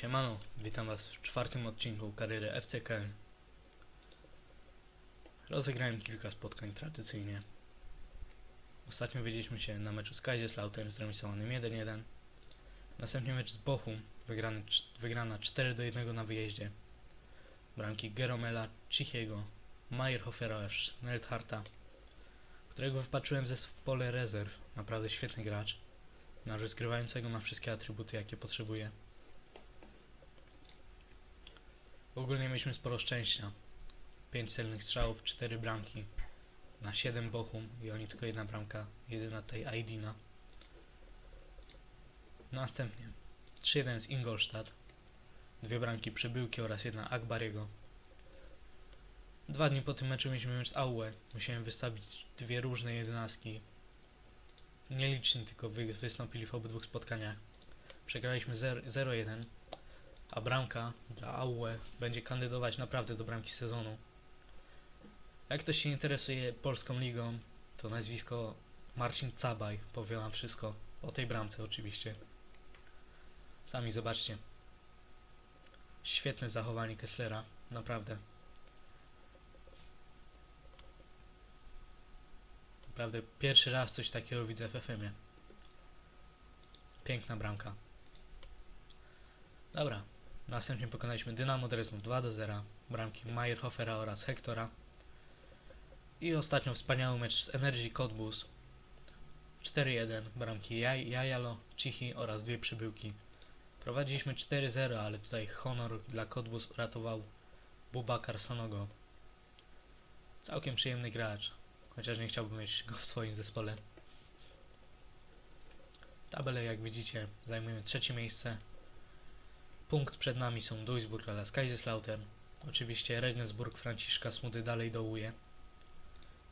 Siemano, witam was w czwartym odcinku kariery FC Köln. Rozegrałem kilka spotkań tradycyjnie. Ostatnio widzieliśmy się na meczu z Kaiserslautern zremisowanym 1-1. Następnie mecz z Bochum, wygrany, wygrana 4-1 na wyjeździe. Bramki Geromela, Cichiego, Meyerhofera Schnellharta, którego wypatrzyłem ze pole rezerw. Naprawdę świetny gracz. Na rozgrywającego ma wszystkie atrybuty jakie potrzebuje. Ogólnie mieliśmy sporo szczęścia. 5 celnych strzałów, 4 bramki na 7 Bochum i oni tylko jedna bramka, jedyna tej Aidina. Następnie 3-1 z Ingolstadt, dwie bramki przybyłki oraz jedna Akbariego. Dwa dni po tym meczu mieliśmy mecz z Aue. Musiałem wystawić dwie różne jedenastki. Nieliczni tylko wy, wystąpili w obydwu spotkaniach. Przegraliśmy 0 0-1 a bramka dla Aue będzie kandydować naprawdę do bramki sezonu. Jak ktoś się interesuje polską ligą, to nazwisko Marcin Cabaj powie wam wszystko o tej bramce oczywiście. Sami zobaczcie. Świetne zachowanie Kesslera, naprawdę. Naprawdę pierwszy raz coś takiego widzę w FM-ie. Piękna bramka. Dobra, Następnie pokonaliśmy Dynamo Dresden 2 do 0, bramki Meyerhofera oraz Hektora. I ostatnio wspaniały mecz z Energy Cottbus 4-1, bramki Jaj, Jajalo, Cichi oraz dwie przybyłki. Prowadziliśmy 4-0, ale tutaj honor dla Cottbus uratował Bubakar Sanogo. Całkiem przyjemny gracz, chociaż nie chciałbym mieć go w swoim zespole. Tabelę jak widzicie zajmujemy trzecie miejsce Punkt przed nami są Duisburg oraz Kaiserslautern. Oczywiście Regensburg Franciszka Smudy dalej dołuje.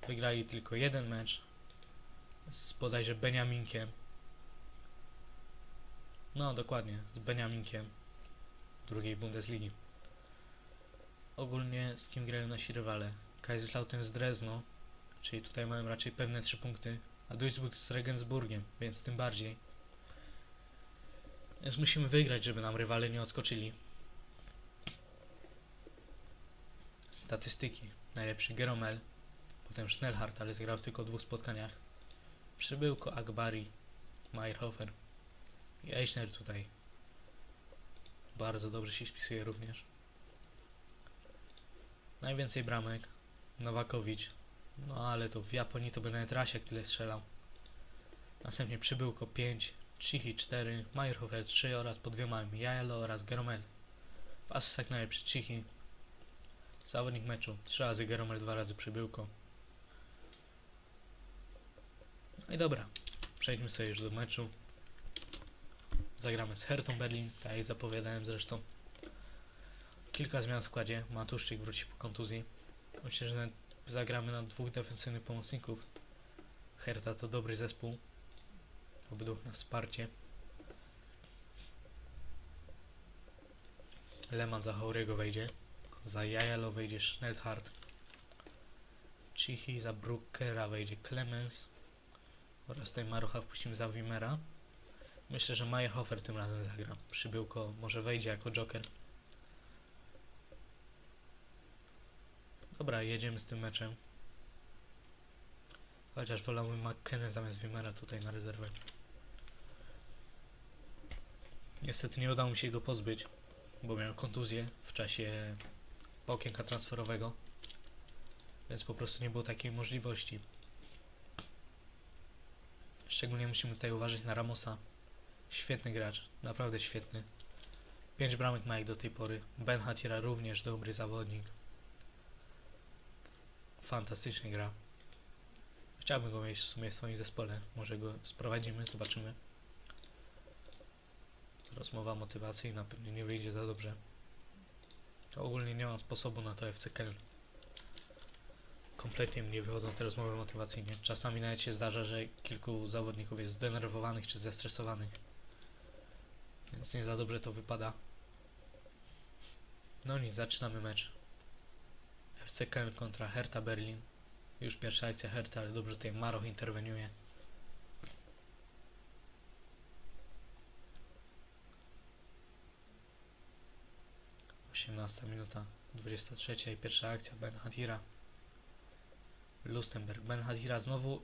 Wygrali tylko jeden mecz z bodajże Beniaminkiem. No dokładnie, z Beniaminkiem drugiej Bundesligi. Ogólnie z kim grają nasi rywale? Kaiserslautern z Drezno, czyli tutaj mają raczej pewne trzy punkty, a Duisburg z Regensburgiem, więc tym bardziej. Więc musimy wygrać, żeby nam rywale nie odskoczyli. Statystyki. Najlepszy Geromel, potem Schnellhardt, ale zgrał w tylko dwóch spotkaniach. Przybyłko Akbari, Meyerhofer i Eichner tutaj. Bardzo dobrze się spisuje również. Najwięcej bramek. Nowakowicz. No ale to w Japonii to by nawet Rasiak tyle strzelał. Następnie przybyłko 5, Cichi 4, Meyerhofer 3 oraz po dwiema Jajalo oraz Geromel. W asystach najlepszy Cichi. Zawodnik meczu 3 razy Geromel, 2 razy przybyłko. No i dobra, przejdźmy sobie już do meczu. Zagramy z Hertą Berlin, tak jak zapowiadałem zresztą. Kilka zmian w składzie, Matuszczyk wróci po kontuzji. Myślę, że zagramy na dwóch defensywnych pomocników. Herta to dobry zespół obydwóch na wsparcie. Leman za Haurego wejdzie. Za Jajalo wejdzie Schnellhardt. Cichi za Bruckera wejdzie Clemens. Oraz tutaj Marucha wpuścimy za Wimera. Myślę, że Meyerhofer tym razem zagra. Przybyłko może wejdzie jako Joker. Dobra, jedziemy z tym meczem. Chociaż wolałbym McKenna zamiast Wimera tutaj na rezerwę. Niestety nie udało mi się go pozbyć, bo miałem kontuzję w czasie okienka transferowego, więc po prostu nie było takiej możliwości. Szczególnie musimy tutaj uważać na Ramosa. Świetny gracz, naprawdę świetny. 5 bramek ma jak do tej pory. Ben Hatira również dobry zawodnik. Fantastycznie gra. Chciałbym go mieć w sumie w swoim zespole. Może go sprowadzimy, zobaczymy. Rozmowa motywacyjna pewnie nie wyjdzie za dobrze. Ogólnie nie mam sposobu na to FC Köln. Kompletnie mi nie wychodzą te rozmowy motywacyjne. Czasami nawet się zdarza, że kilku zawodników jest zdenerwowanych czy zestresowanych. Więc nie za dobrze to wypada. No nic, zaczynamy mecz. FC Köln kontra Hertha Berlin. Już pierwsza akcja Hertha, ale dobrze tutaj Maroch interweniuje. 18 minuta, 23 i pierwsza akcja Ben Hadira. Lustenberg, Ben Hadira znowu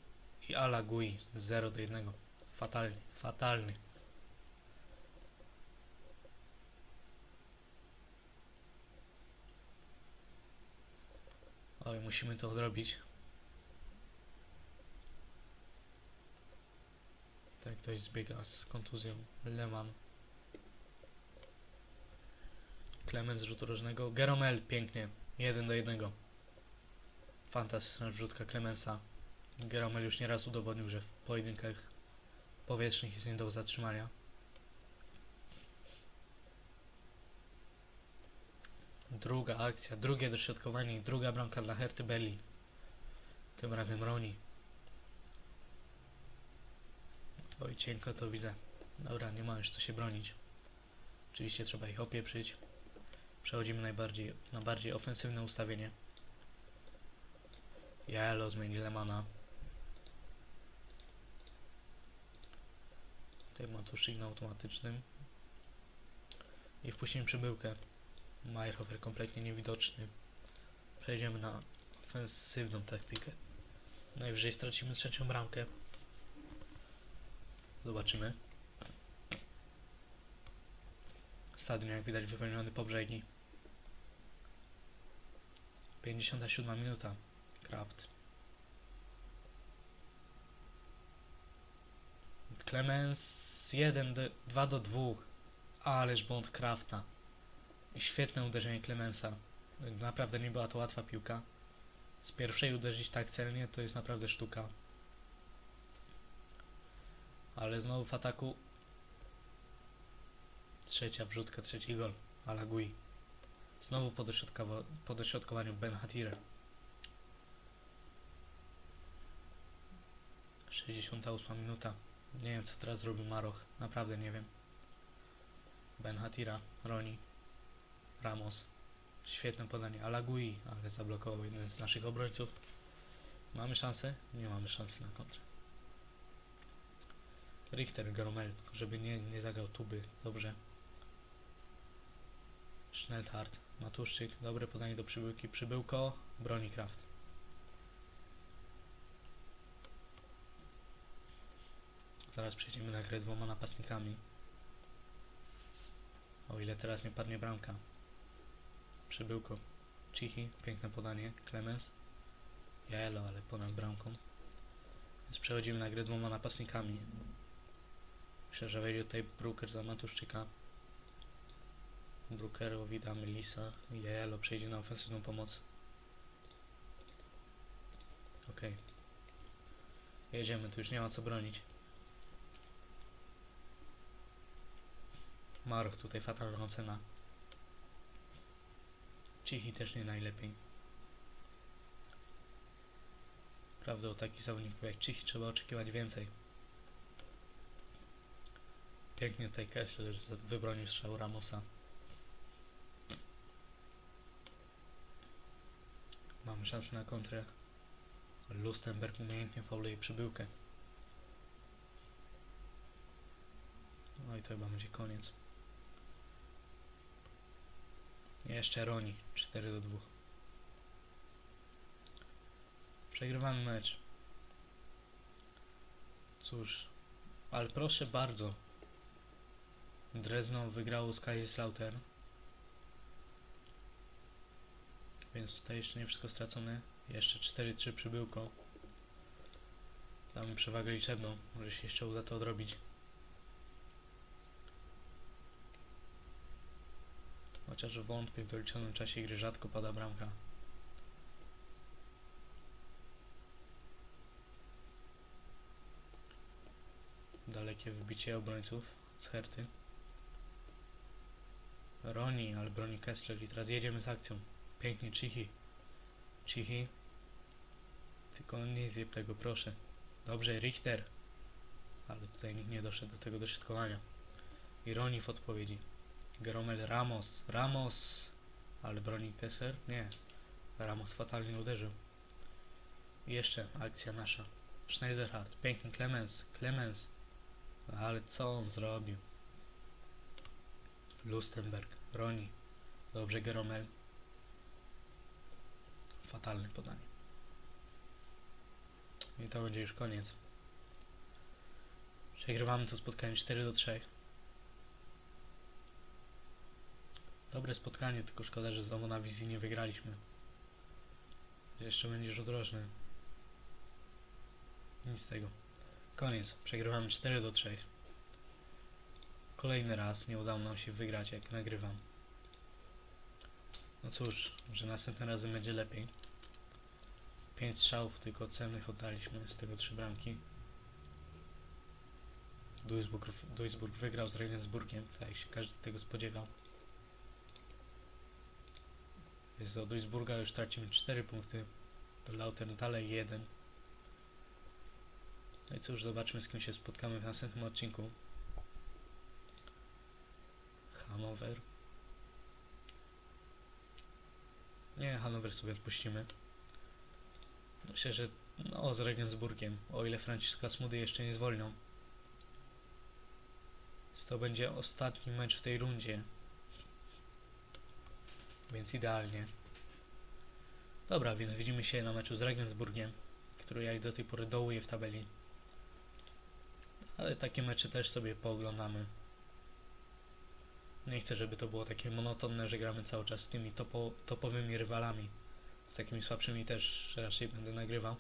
i Ala Gui 0 do 1. Fatalny, fatalny. Oj, musimy to odrobić. Tak, ktoś zbiega z kontuzją. Leman. Klemens rzutu rożnego. Geromel, pięknie. 1 do 1. Fantastyczna wrzutka Klemensa. Geromel już nieraz udowodnił, że w pojedynkach powietrznych jest nie do zatrzymania. Druga akcja, drugie dośrodkowanie i druga bramka dla Herty Berlin. Tym razem Roni. Oj, cienko to widzę. Dobra, nie ma już co się bronić. Oczywiście trzeba ich opieprzyć. Przechodzimy najbardziej, na bardziej ofensywne ustawienie. Jaelo zmieni Lemana. Tutaj ma tu szyk na automatycznym. I wpuścimy przybyłkę. Meyerhofer kompletnie niewidoczny. Przejdziemy na ofensywną taktykę. Najwyżej stracimy trzecią bramkę. Zobaczymy. Stadion jak widać wypełniony po brzegi. 57 minuta. Kraft. Clemens 1 do, 2 do 2. Ależ błąd Krafta. Świetne uderzenie Clemensa. Naprawdę nie była to łatwa piłka. Z pierwszej uderzyć tak celnie to jest naprawdę sztuka. Ale znowu w ataku trzecia wrzutka, trzeci gol. Alagui. Znowu po, po dośrodkowaniu Ben Hatire. 68 minuta. Nie wiem co teraz zrobił Maroch. Naprawdę nie wiem. Ben Hatira, Roni, Ramos. Świetne podanie. Alagui, ale zablokował jeden z naszych obrońców. Mamy szansę? Nie mamy szansy na kontrę. Richter, Gromel, żeby nie, nie zagrał tuby. Dobrze. Schnellhardt, Matuszczyk, dobre podanie do przybyłki. Przybyłko, broni Kraft. Zaraz przejdziemy na grę dwoma napastnikami. O ile teraz nie padnie bramka. Przybyłko. Cichy, piękne podanie. Clemens. Jaelo, ale ponad bramką. Więc przechodzimy na grę dwoma napastnikami. Myślę, że wejdzie tutaj Brooker za Matuszczyka. Brookerowi damy Lisa. Jaelo przejdzie na ofensywną pomoc. Okej. Jedziemy, tu już nie ma co bronić. Maroch tutaj fatalna ocena. Cichy też nie najlepiej. Prawda, o takich zawodników jak Cichy trzeba oczekiwać więcej. Pięknie tutaj Kessler wybronił strzał Ramosa. Szansę na kontrę. Lustenberg umiejętnie fauluje przybyłkę. No i to chyba będzie koniec. Jeszcze Roni. 4 do 2. Przegrywamy mecz. Cóż, ale proszę bardzo. Drezno wygrało z Kaiserslautern. Więc tutaj jeszcze nie wszystko stracone. Jeszcze 4-3 przybyłko. Mamy przewagę liczebną. Może się jeszcze uda to odrobić. Chociaż wątpię, w doliczonym czasie gry rzadko pada bramka. Dalekie wybicie obrońców z Herty. Roni, ale broni Kessler i teraz jedziemy z akcją. Pięknie, Cichy. Cichy. Tylko nie zjeb tego, proszę. Dobrze, Richter. Ale tutaj nikt nie doszedł do tego dośrodkowania. I Roni w odpowiedzi. Gromel Ramos. Ramos! Ale broni Kessler? Nie. Ramos fatalnie uderzył. I jeszcze akcja nasza. Schneiderhardt. Piękny Clemens. Clemens. Ale co on zrobił? Lustenberg. Roni. Dobrze, Geromel. Fatalne podanie. I to będzie już koniec. Przegrywamy to spotkanie 4 do 3. Dobre spotkanie, tylko szkoda, że znowu na wizji nie wygraliśmy. Jeszcze będzie rzut rożny. Nic z tego. Koniec. Przegrywamy 4 do 3. Kolejny raz nie udało nam się wygrać, jak nagrywam. No cóż, że następnym razem będzie lepiej. 5 strzałów tylko cennych oddaliśmy, z tego 3 bramki. Duisburg, Duisburg wygrał z Regensburgiem, tak jak się każdy tego spodziewał. Jest do Duisburga już tracimy 4 punkty, do Lautern dalej 1. No i cóż, zobaczmy z kim się spotkamy w następnym odcinku. Hanower. Nie, Hanower sobie odpuścimy. Myślę, że no z Regensburgiem, o ile Franciszka Smudy jeszcze nie zwolnią. To będzie ostatni mecz w tej rundzie. Więc idealnie. Dobra, więc widzimy się na meczu z Regensburgiem, który jak do tej pory dołuje w tabeli. Ale takie mecze też sobie pooglądamy. Nie chcę, żeby to było takie monotonne, że gramy cały czas z tymi topo, topowymi rywalami. Z takimi słabszymi też raczej będę nagrywał.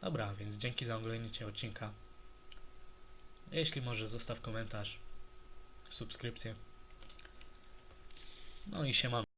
Dobra, więc dzięki za oglądanie odcinka. Jeśli może zostaw komentarz, subskrypcję. No i się mam.